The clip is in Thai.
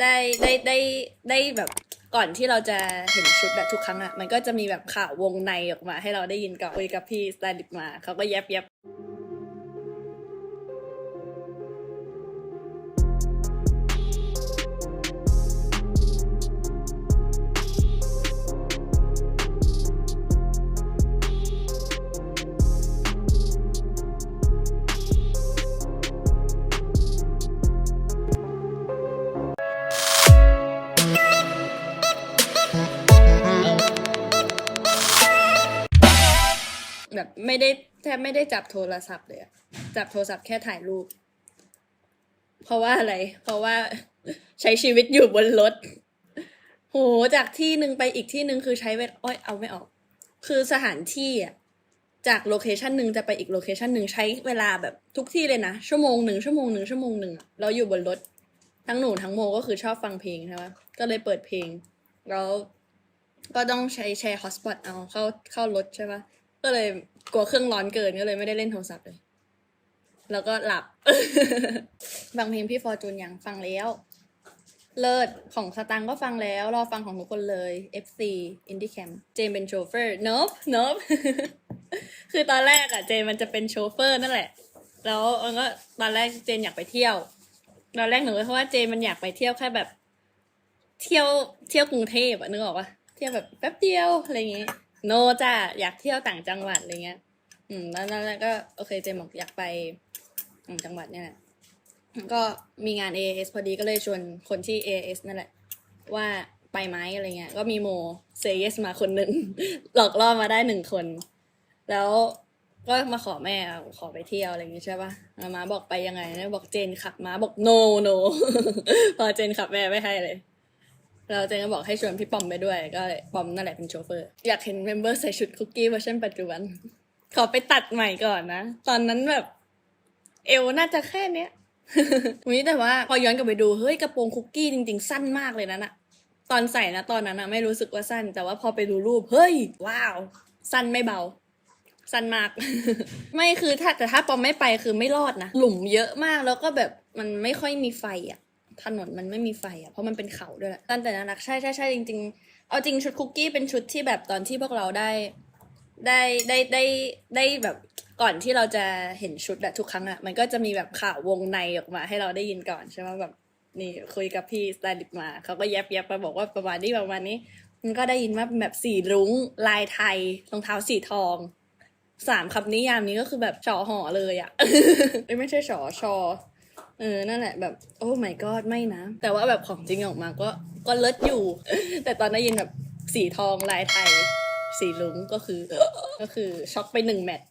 ได้ได้ได้ได้แบบก่อนที่เราจะเห็นชุดแบบทุกครั้งอะมันก็จะมีแบบข่าววงในออกมาให้เราได้ยินก่อนคุยกับพี่สไตลิสต์มาเขาก็แยบแยบ แบบไม่ได้แทบไม่ได้จับโทรศัพท์เลยอะจับโทรศัพท์แค่ถ่ายรูป เพราะว่าอะไร เพราะว่าใช้ชีวิตอยู่บนรถ โห จากที่หนึ่งไปอีกที่หนึ่งคือใช้เวลาอ้อยเอาไม่ออก คือสถานที่อะจากโลเคชันหนึ่งจะไปอีกโลเคชันหนึ่งใช้เวลาแบบทุกที่เลยนะ ชั่วโมงหนึ่งชั่วโมงหนึ่งชั่วโมงหนึ่งเราอยู่บนรถ ทั้งหนูทั้งโมก็คือชอบฟังเพลงใช่ปะก็เลยเปิดเพลง แล้วก็ต้องใช้แชร์ฮอสปอตเอาเข้าเข้ารถใช่ปะ ก็เลยกลัวเครื่องร้อนเกินก็เลยไม่ได้เล่นโทรศัพท์เลย แล้วก็หลับ ฟังเพลงพี่ฟอร์จูนยังฟังแล้ว เลิศของสตังค์ก็ฟังแล้ว รอฟังของทุกคนเลย FC Indie Camp เจมเป็นโชเฟอร์ nope nope คือตอนแรกอะเจมมันจะเป็นโชเฟอร์นั่นแหละ แล้วมันก็ตอนแรกเจนอยากไปเที่ยว ตอนแรกหนูเพราะว่าเจนมันอยากไปเที่ยวแค่แบบ เที่ยวเที่ยวกรุงเทพอะนึกออกปะเที่ยวแบบแป๊บเดียวอะไรอย่างงี้ โนจ้าอยากเที่ยวต่างจังหวัดอะไรเงี้ย อืม แล้วแล้วก็โอเคเจมบอกอยากไปต่างจังหวัดเนี่ยแหละก็มีงาน AAS พอดีก็เลยชวนคนที่ AAS นั่นแหละ ว่าไปไหมอะไรเงี้ย ก็มีโมเซเยสมาคนหนึ่ง หลอกล่อมาได้หนึ่งคน แล้วก็มาขอแม่ขอไปเที่ยวอะไรอย่างงี้ใช่ปะแล้วมาบอกไปยังไงนะบอกเจนขับมาบอก no no พอเจนขับแม่ไม่ให้เลย เราเจนก็บอกให้ชวนพี่ปอมไปด้วย ก็ปอมนั่นแหละเป็นโชเฟอร์ อยากเห็นเมมเบอร์ใส่ชุดคุกกี้เวอร์ชันปัจจุบัน ขอไปตัดใหม่ก่อนนะ ตอนนั้นแบบ เอวน่าจะแค่เนี้ยวันนี้แต่ว่าพอย้อนกลับไปดู เฮ้ยกระโปรงคุกกี้จริง ๆ สั้นมากเลยนะน่ะ ตอนใส่นะตอนนั้นนะไม่รู้สึกว่าสั้น แต่ว่าพอไปดูรูป เฮ้ย ว้าว สั้นไม่เบา สั้นมาก ไม่คือถ้าแต่ถ้าปอมไม่ไปคือไม่รอดนะ หลุมเยอะมากแล้วก็แบบมันไม่ค่อยมีไฟอะ ถนนมันไม่มีไฟอะเพราะมันเป็นเขาด้วยแหละตั้งแต่นั้นรักใช่ใช่ใช่จริง ๆ เอาจริงชุดคุกกี้เป็นชุดที่แบบตอนที่พวกเราได้ได้ได้ได้ได้แบบก่อนที่เราจะเห็นชุดอะทุกครั้งอะมันก็จะมีแบบข่าววงในออกมาให้เราได้ยินก่อนใช่ไหมแบบนี่คุยกับพี่สไตลิสมาเขาก็แยบแยบไปบอกว่าประมาณนี้ประมาณนี้ มันก็ได้ยินว่าเป็นแบบสีรุ้งลายไทยรองเท้าสีทองสามคำนิยามนี้ก็คือแบบชอหอเลยอะไม่ใช่ชอชอ เออ นั่นแหละแบบโอ้ my god ไม่นะ แต่ว่าแบบของจริงออกมาก็ก็เลิศอยู่ แต่ตอนได้ยินแบบสีทองลายไทย สีลุงก็คือก็คือช็อกไปหนึ่งแมตช์